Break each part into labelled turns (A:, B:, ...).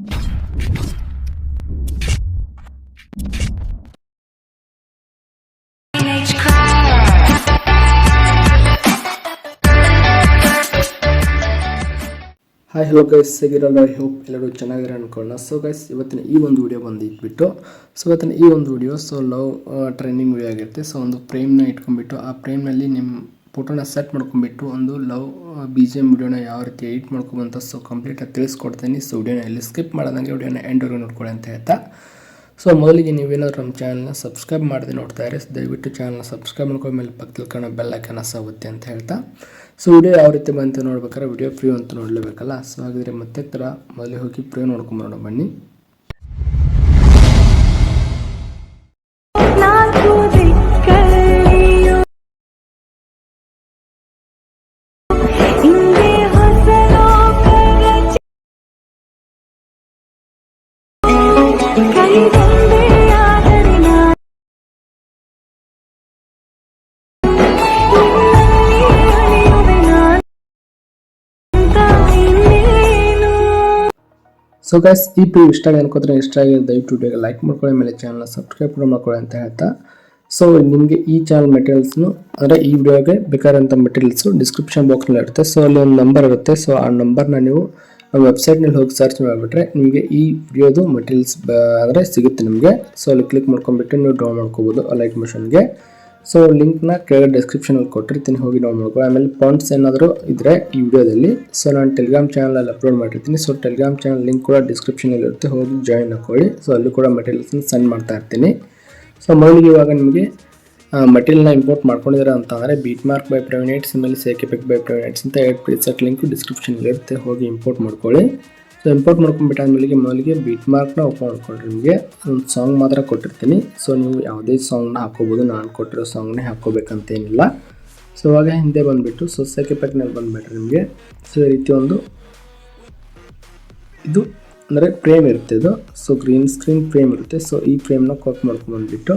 A: Hi hello guys ಹೇಗಿರಲ್ಲ? I hope ಎಲ್ಲರೂ ಚೆನ್ನಾಗಿರೋ ಅನ್ಕೊಳ್ಳೋಣ. ಸೊ ಗೈಸ್ ಇವತ್ತಿನ ಈ ಒಂದು ವಿಡಿಯೋ ಬಂದಿಟ್ಬಿಟ್ಟು ಸೊ ಇವತ್ತಿನ ಈ ಒಂದು video so love training video ಆಗಿರುತ್ತೆ. ಸೊ ಒಂದು ಫ್ರೇಮ್ನ ಇಟ್ಕೊಂಡ್ಬಿಟ್ಟು, ಆ ಫ್ರೇಮ್ನಲ್ಲಿ ನಿಮ್ಮ ಫೋಟೋನ ಸೆಟ್ ಮಾಡ್ಕೊಂಡ್ಬಿಟ್ಟು ಒಂದು ಲವ್ ಬಿ ಜಿ ಎಂ ವಿಡಿಯೋನ ಯಾವ ರೀತಿ ಎಡಿಟ್ ಮಾಡ್ಕೊಬಂತ ಸೊ ಕಂಪ್ಲೀಟಾಗಿ ತಿಳಿಸ್ಕೊಡ್ತೀನಿ. ಸೊ ವಿಡಿಯೋನ ಎಲ್ಲಿ ಸ್ಕಿಪ್ ಮಾಡೋದಂಗೆ ವಿಡಿಯೋನ ಎಂಡ್ವರೆಗೂ ನೋಡ್ಕೊಳ್ಳಿ ಅಂತ ಹೇಳ್ತಾ. ಸೊ ಮೊದಲಿಗೆ ನೀವೇನಾದ್ರು ನಮ್ಮ ಚಾನಲ್ನ ಸಬ್ಸ್ಕ್ರೈಬ್ ಮಾಡದೆ ನೋಡ್ತಾ ಇರಿ. ದಯವಿಟ್ಟು ಚಾನಲ್ನ ಸಬ್ಸ್ಕ್ರೈಬ್ ಮಾಡ್ಕೊಂಡ ಮೇಲೆ ಪಕ್ಕದಲ್ಲಿ ಕಾಣೋ ಕನಸ ಸಾಗುತ್ತೆ ಅಂತ ಹೇಳ್ತಾ. ಸೊ ವಿಡಿಯೋ ಯಾವ ರೀತಿ ಬಂತು ನೋಡ್ಬೇಕಾದ್ರೆ ವಿಡಿಯೋ ಫ್ರೀ ಅಂತ ನೋಡಲೇಬೇಕಲ್ಲ? ಸೊ ಹಾಗಿದ್ರೆ ಮತ್ತೆ ಥರ ಮೊದಲಿಗೆ ಹೋಗಿ ಫ್ರೀ ನೋಡ್ಕೊಂಬರೋಣ ಬನ್ನಿ. ಸೊ ಗೈಸ್ ಈ ಪಿ ಇಷ್ಟ ಆಗಿ ಅನ್ಕೋತಾರೆ, ಇಷ್ಟ ಆಗಿದೆ, ದಯವಿಟ್ಟು ವಿಡಿಯೋಗೆ ಲೈಕ್ ಮಾಡ್ಕೊಳ್ಳಿ ಮೇಲೆ ಚಾನಲ್ನ ಸಬ್ಸ್ಕ್ರೈಬ್ ಕೂಡ ಮಾಡ್ಕೊಳ್ಳಿ ಅಂತ ಹೇಳ್ತಾ. ಸೊ ನಿಮಗೆ ಈ ಚಾನಲ್ ಮೆಟೀರಿಯಲ್ಸ್ನು ಅಂದರೆ ಈ ವಿಡಿಯೋಗೆ ಬೇಕಾದಂಥ ಮೆಟೀರಿಯಲ್ಸು ಡಿಸ್ಕ್ರಿಪ್ಷನ್ ಬಾಕ್ಸ್ನಲ್ಲಿ ಇರುತ್ತೆ. ಸೊ ಅಲ್ಲಿ ಒಂದು ನಂಬರ್ ಇರುತ್ತೆ. ಸೊ ಆ ನಂಬರ್ನ ನೀವು ನಮ್ಮ ವೆಬ್ಸೈಟ್ನಲ್ಲಿ ಹೋಗಿ ಸರ್ಚ್ ಮಾಡಿಬಿಟ್ರೆ ನಿಮಗೆ ಈ ವಿಡಿಯೋದು ಮೆಟೀರಿಯಲ್ಸ್ ಅಂದರೆ ಸಿಗುತ್ತೆ ನಿಮಗೆ. ಸೊ ಅಲ್ಲಿ ಕ್ಲಿಕ್ ಮಾಡ್ಕೊಂಡ್ಬಿಟ್ಟು ನೀವು ಡ್ರಾ ಮಾಡ್ಕೋಬೋದು ಲೈಕ್ ಮಿಷನ್ಗೆ ಸೊ ಲಿಂಕ್ನ ಕೆಳಗಡೆ ಡಿಸ್ಕ್ರಿಪ್ಷನಲ್ಲಿ ಕೊಟ್ಟಿರ್ತೀನಿ, ಹೋಗಿ ನೋಡಿ ಮಾಡ್ಕೊಳ್ಳಿ ಆಮೇಲೆ ಪಾಯಿಂಟ್ಸ್ ಏನಾದರೂ ಇದ್ದರೆ ಈ ವಿಡಿಯೋದಲ್ಲಿ ಸೊ ನಾನು ಟೆಲಿಗ್ರಾಮ್ ಚಾನಲಲ್ಲಿ ಅಪ್ಲೋಡ್ ಮಾಡಿರ್ತೀನಿ. ಸೊ ಟೆಲಿಗ್ರಾಮ್ ಚಾನಲ್ ಲಿಂಕ್ ಕೂಡ ಡಿಸ್ಕ್ರಿಪ್ಷನಲ್ಲಿ ಇರುತ್ತೆ. ಹೋಗಿ ಜಾಯಿನ್ ಹಾಕೊಳ್ಳಿ ಸೊ ಅಲ್ಲಿ ಕೂಡ ಮೆಟೀರಿಯಲ್ಸ್ನ ಸೆಂಡ್ ಮಾಡ್ತಾ ಇರ್ತೀನಿ. ಸೊ ಮೊದಲಿಗೆ ಇವಾಗ ನಿಮಗೆ ಮೆಟೀರಿಯಲ್ನ ಇಂಪೋರ್ಟ್ ಮಾಡ್ಕೊಂಡಿದ್ದೀರಾ ಅಂತ ಅಂದರೆ ಬೀಟ್ ಮಾರ್ಕ್ ಬೈ ಪ್ರೈವೇಟ್ಸ್ ಆಮೇಲೆ ಸೇಕೆಪೆಕ್ ಬೈ ಪ್ರೈವೇಟ್ಸ್ ಅಂತ ಎರಡು ಪ್ರಿಸೆಟ್ ಲಿಂಕು ಡಿಸ್ಕ್ರಿಪ್ಷನಲ್ಲಿ ಇರುತ್ತೆ. ಹೋಗಿ ಇಂಪೋರ್ಟ್ ಮಾಡ್ಕೊಳ್ಳಿ. ಸೊ ಇಂಪೋರ್ಟ್ ಮಾಡ್ಕೊಂಡ್ಬಿಟ್ಟಾದ್ಮೇಲೆ ಮೊದಲಿಗೆ ಬೀಟ್ ಮಾರ್ಕ್ನ ಓಪನ್ ಮಾಡ್ಕೊಂಡ್ರೆ ನಿಮಗೆ. ಒಂದು ಸಾಂಗ್ ಮಾತ್ರ ಕೊಟ್ಟಿರ್ತೀನಿ. ಸೊ ನೀವು ಯಾವುದೇ ಸಾಂಗ್ನ ಹಾಕೋಬೋದು ನಾನು ಕೊಟ್ಟಿರೋ ಸಾಂಗ್ನೇ ಹಾಕೋಬೇಕಂತೇನಿಲ್ಲ ಸೊ ಇವಾಗ ಹಿಂದೆ ಬಂದುಬಿಟ್ಟು ಸೊ ಸೇಕೆಪೆಕ್ನಲ್ಲಿ ಬಂದುಬಿಟ್ರೆ ನಿಮಗೆ ಸೊ, ಈ ರೀತಿ ಒಂದು ಇದು ಅಂದರೆ ಫ್ರೇಮ್ ಇರುತ್ತೆ ಇದು. ಸೊ ಗ್ರೀನ್ ಸ್ಕ್ರೀನ್ ಫ್ರೇಮ್ ಇರುತ್ತೆ. ಸೊ ಈ ಫ್ರೇಮ್ನ ಕಾಪಿ ಮಾಡ್ಕೊಂಡ್ಬಂದ್ಬಿಟ್ಟು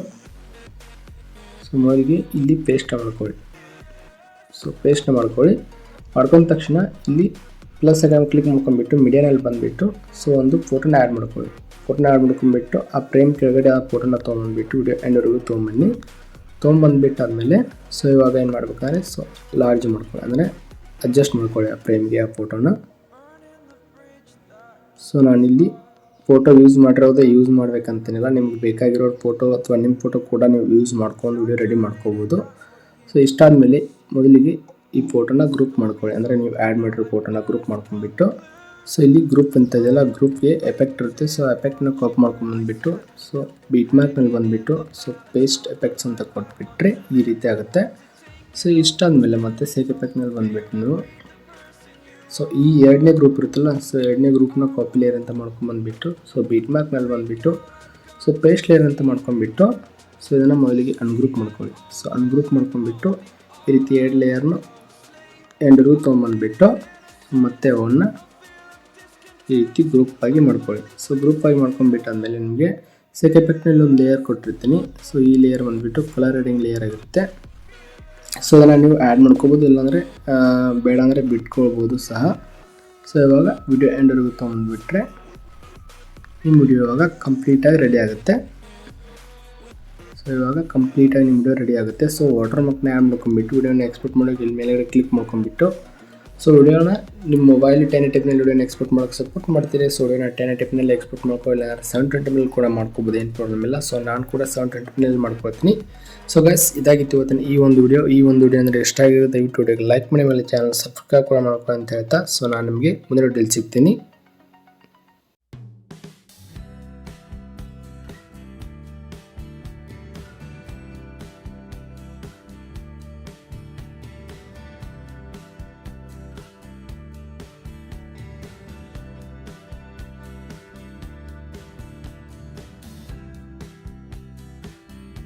A: ಸೊ ಮೊದಲಿಗೆ ಇಲ್ಲಿ ಪೇಸ್ಟ್ ಮಾಡ್ಕೊಳ್ಳಿ. ಸೊ ಪೇಸ್ಟ್ ಮಾಡ್ಕೊಳ್ಳಿ. ಮಾಡ್ಕೊಂಡ ತಕ್ಷಣ ಇಲ್ಲಿ ಪ್ಲಸ್ ಐಕನ್ ಕ್ಲಿಕ್ ಮಾಡ್ಕೊಂಡ್ಬಿಟ್ಟು ಮೀಡಿಯಾನಲ್ಲಿ ಬಂದುಬಿಟ್ಟು ಸೊ ಒಂದು ಫೋಟೋನ ಆ್ಯಡ್ ಮಾಡ್ಕೊಳ್ಳಿ. ಫೋಟೋನ ಆ್ಯಡ್ ಮಾಡ್ಕೊಂಡ್ಬಿಟ್ಟು, ಆ ಫ್ರೇಮ್ ಕೆಳಗಡೆ ಆ ಫೋಟೋನ ತೊಗೊಂಡ್ಬಿಟ್ಟು ವಿಡಿಯೋ ಎಂಡವರೆಗೂ ತೊಗೊಂಬನ್ನಿ ತೊಗೊಂಬಂದ್ಬಿಟ್ಟಾದಮೇಲೆ ಸೊ ಇವಾಗ ಏನು ಮಾಡ್ಬೇಕಾದ್ರೆ ಸೊ ಲಾರ್ಜ್ ಮಾಡ್ಕೊಳ್ಳಿ. ಅಂದರೆ ಅಡ್ಜಸ್ಟ್ ಮಾಡ್ಕೊಳ್ಳಿ ಆ ಫ್ರೇಮ್ಗೆ ಆ ಫೋಟೋನ ಸೊ ನಾನಿಲ್ಲಿ ಫೋಟೋ ಯೂಸ್ ಮಾಡಿರೋದೇ ಯೂಸ್ ಮಾಡಬೇಕಂತೇನಿಲ್ಲ. ನಿಮ್ಗೆ ಬೇಕಾಗಿರೋ ಫೋಟೋ ಅಥವಾ ನಿಮ್ಮ ಫೋಟೋ ಕೂಡ ನೀವು ಯೂಸ್ ಮಾಡ್ಕೊಂಡು ವಿಡಿಯೋ ರೆಡಿ ಮಾಡ್ಕೋಬೋದು. ಸೊ ಇಷ್ಟಾದಮೇಲೆ ಮೊದಲಿಗೆ ಈ ಫೋಟೋನ ಗ್ರೂಪ್ ಮಾಡ್ಕೊಳ್ಳಿ. ಅಂದರೆ ನೀವು ಆ್ಯಡ್ ಮಾಡಿರೋ ಫೋಟೋನ ಗ್ರೂಪ್ ಮಾಡ್ಕೊಂಡ್ಬಿಟ್ಟು ಸೊ ಇಲ್ಲಿ ಗ್ರೂಪ್ ಅಂತ ಇದೆಯಲ್ಲ ಗ್ರೂಪ್ಗೆ ಎಫೆಕ್ಟ್ ಇರುತ್ತೆ. ಸೊ ಎಫೆಕ್ಟ್ನ ಕಾಪ್ ಮಾಡ್ಕೊಂಡ್ಬಂದ್ಬಿಟ್ಟು ಸೊ ಬೀಟ್ ಮ್ಯಾಪ್ನಲ್ಲಿ ಬಂದುಬಿಟ್ಟು ಸೊ ಪೇಸ್ಟ್ ಎಫೆಕ್ಟ್ಸ್ ಅಂತ ಕೊಟ್ಬಿಟ್ರೆ ಈ ರೀತಿ ಆಗುತ್ತೆ. ಸೊ ಇಷ್ಟಾದಮೇಲೆ ಮತ್ತೆ ಸೇಕ್ ಎಫೆಕ್ಟ್ನಲ್ಲಿ ಬಂದುಬಿಟ್ಟು ನೀವು ಸೊ ಈ ಎರಡನೇ ಗ್ರೂಪ್ ಇರುತ್ತಲ್ಲ ಸೊ ಎರಡನೇ ಗ್ರೂಪ್ನ ಕಾಪಿ ಲೇಯರ್ ಅಂತ ಮಾಡ್ಕೊಂಬಂದ್ಬಿಟ್ಟು ಸೊ ಬೀಟ್ ಮ್ಯಾಪ್ನಲ್ಲಿ ಬಂದುಬಿಟ್ಟು ಸೊ ಪೇಸ್ಟ್ ಲೇಯರ್ ಅಂತ ಮಾಡ್ಕೊಂಡ್ಬಿಟ್ಟು ಸೊ ಇದನ್ನು ಮೊದಲಿಗೆ ಅನ್ಗ್ರೂಪ್ ಮಾಡ್ಕೊಳ್ಳಿ. ಸೊ ಅನ್ಗ್ರೂಪ್ ಮಾಡ್ಕೊಂಡ್ಬಿಟ್ಟು ಈ ರೀತಿ ಎರಡು ಲೇಯರ್ನು ಎಂಡ್ರಿಗೂ ತೊಗೊಂಬಂದ್ಬಿಟ್ಟು ಮತ್ತೆ ಅವನ್ನ ಈ ರೀತಿ ಗ್ರೂಪ್ ಆಗಿ ಮಾಡ್ಕೊಳ್ಳಿ. ಸೊ ಗ್ರೂಪ್ ಆಗಿ ಮಾಡ್ಕೊಂಡ್ಬಿಟ್ಟಾದ್ಮೇಲೆ ನಿಮಗೆ ಸೆಕ್ ಎಫೆಕ್ಟ್ನಲ್ಲಿ ಒಂದು ಲೇಯರ್ ಕೊಟ್ಟಿರ್ತೀನಿ. ಸೊ ಈ ಲೇಯರ್ ಬಂದುಬಿಟ್ಟು ಕಲರ್ ರೆಡಿಂಗ್ ಲೇಯರ್ ಆಗಿರುತ್ತೆ. ಸೊ ಅದನ್ನು ನೀವು ಆ್ಯಡ್ ಮಾಡ್ಕೋಬೋದು, ಇಲ್ಲಾಂದರೆ ಬೇಡ ಅಂದರೆ ಬಿಟ್ಕೊಳ್ಬೋದು ಸಹ. ಸೊ ಇವಾಗ ವಿಡಿಯೋ ಎಂಡರ್ಗೂ ತೊಗೊಂಡ್ಬಿಟ್ರೆ ನಿಮ್ಮ ವಿಡಿಯೋ ಇವಾಗ ಕಂಪ್ಲೀಟಾಗಿ ರೆಡಿ ಆಗುತ್ತೆ. ಸೊ ಇವಾಗ ಕಂಪ್ಲೀಟಾಗಿ ನಿಮ್ಮ ವಿಡಿಯೋ ರೆಡಿ ಆಗುತ್ತೆ. ಸೊ ವಾಟರ್ ಮಾರ್ಕ್ನ ಆ್ಯಡ್ ಮಾಡ್ಕೊಂಬಿಟ್ಟು ವಿಡಿಯೋನ ಎಕ್ಸ್ಪೋರ್ಟ್ ಮಾಡೋಕೆ ಇಲ್ಲಿ ಮೇಲೆ ಕ್ಲಿಕ್ ಮಾಡ್ಕೊಂಬಿಟ್ಟು ಸೊ ವಿಡಿಯೋನ ನಿಮ್ಮ ಮೊಬೈಲ್ ಟೆನ್ ಟೆಪ್ನಲ್ಲಿ ವಿಡಿಯೋನ ಎಕ್ಸ್ಪೋರ್ಟ್ ಮಾಡೋಕೆ ಸಪೋರ್ಟ್ ಮಾಡ್ತೀರಿ. ಸೊ ವಿಡಿಯೋನ ಟೆನ್ ಟೆಪ್ನಲ್ಲಿ ಎಕ್ಸ್ಪೋರ್ಟ್ ಮಾಡ್ಕೋ, ಇಲ್ಲ ಸೆವೆನ್ ಟ್ವೆಂಟಿನಲ್ಲಿ ಕೂಡ ಮಾಡ್ಕೋಬೋದು, ಏನು ಪ್ರಾಬ್ಲಮ್ ಇಲ್ಲ. ಸೊ ನಾನು ಕೂಡ ಸೆವೆನ್ ಟ್ವೆಂಟಿನಲ್ಲಿ ಮಾಡ್ಕೊಳ್ತೀನಿ ಸೊ ಗೈಸ್ ಇದಾಗಿತ್ತು ಇವತ್ತಿನ ಈ ಒಂದು ವಿಡಿಯೋ ಈ ಒಂದು ವಿಡಿಯೋ ಅಂದರೆ ಇಷ್ಟ ಆಗಿದೆ ದಯವಿಟ್ಟು ವಿಡಿಯೋಗೆ ಲೈಕ್ ಮಾಡಿ ಮೇಲೆ ಚಾನಲ್ ಸಬ್ಸ್ಕ್ರೈಬ್ ಕೂಡ ಮಾಡ್ಕೊಳ್ಳಿ ಅಂತ ಹೇಳ್ತಾ. ಸೊ ನಾನು ನಿಮಗೆ ಮುಂದಿನ ವಿಡಿಯೋಲಿ ಸಿಗ್ತೀನಿ.